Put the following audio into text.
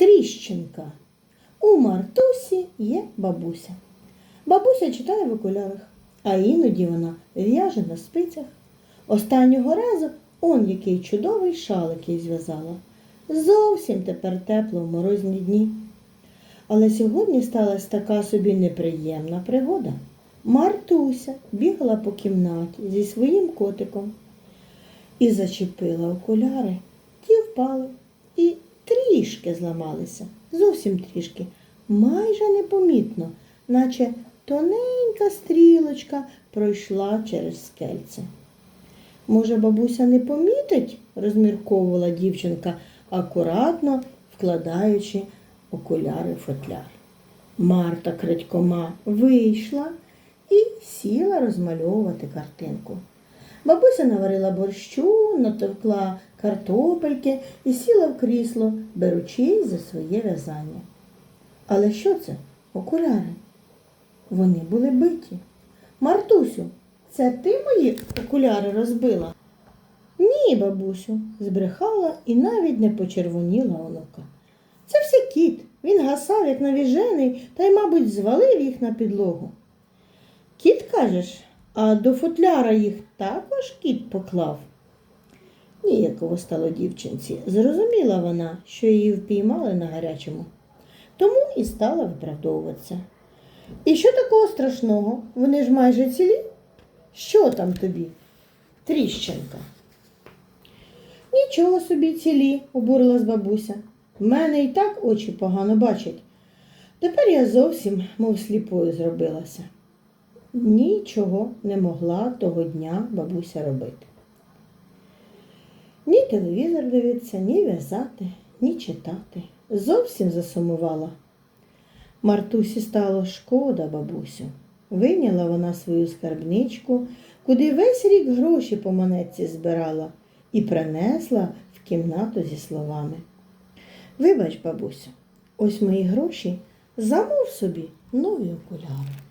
Тріщинка. У Мартусі є бабуся. Бабуся читає в окулярах, а іноді вона в'яже на спицях. Останнього разу он який чудовий шалик їй зв'язала. Зовсім тепер тепло в морозні дні. Але сьогодні сталася така собі неприємна пригода. Мартуся бігала по кімнаті зі своїм котиком і зачепила окуляри. Ті впали і трішки зламалися, зовсім трішки, майже непомітно, наче тоненька стрілочка пройшла через скельце. Може, бабуся не помітить, розмірковувала дівчинка, акуратно вкладаючи окуляри в футляр. Марта крадькома вийшла і сіла розмальовувати картинку. Бабуся наварила борщу, натовкла картопельки і сіла в крісло, беручись за своє в'язання. Але що це? Окуляри? Вони були биті. Мартусю, це ти мої окуляри розбила? Ні, бабусю, збрехала і навіть не почервоніла онука. Це все кіт. Він гасав, як навіжений, та й, мабуть, звалив їх на підлогу. Кіт, кажеш, а до футляра їх також кіт поклав? Ніяково стало дівчинці. Зрозуміла вона, що її впіймали на гарячому. Тому і стала виправдовуватися. І що такого страшного? Вони ж майже цілі. Що там тобі? Тріщинка. Нічого собі цілі, обурилась бабуся. В мене і так очі погано бачать. Тепер я зовсім, мов сліпою, зробилася. Нічого не могла того дня бабуся робити. Ні телевізор дивитися, ні в'язати, ні читати. Зовсім засумувала. Мартусі стало шкода бабусю. Вийняла вона свою скарбничку, куди весь рік гроші по монетці збирала, і принесла в кімнату зі словами. Вибач, бабусю, ось мої гроші, замов собі нові окуляри.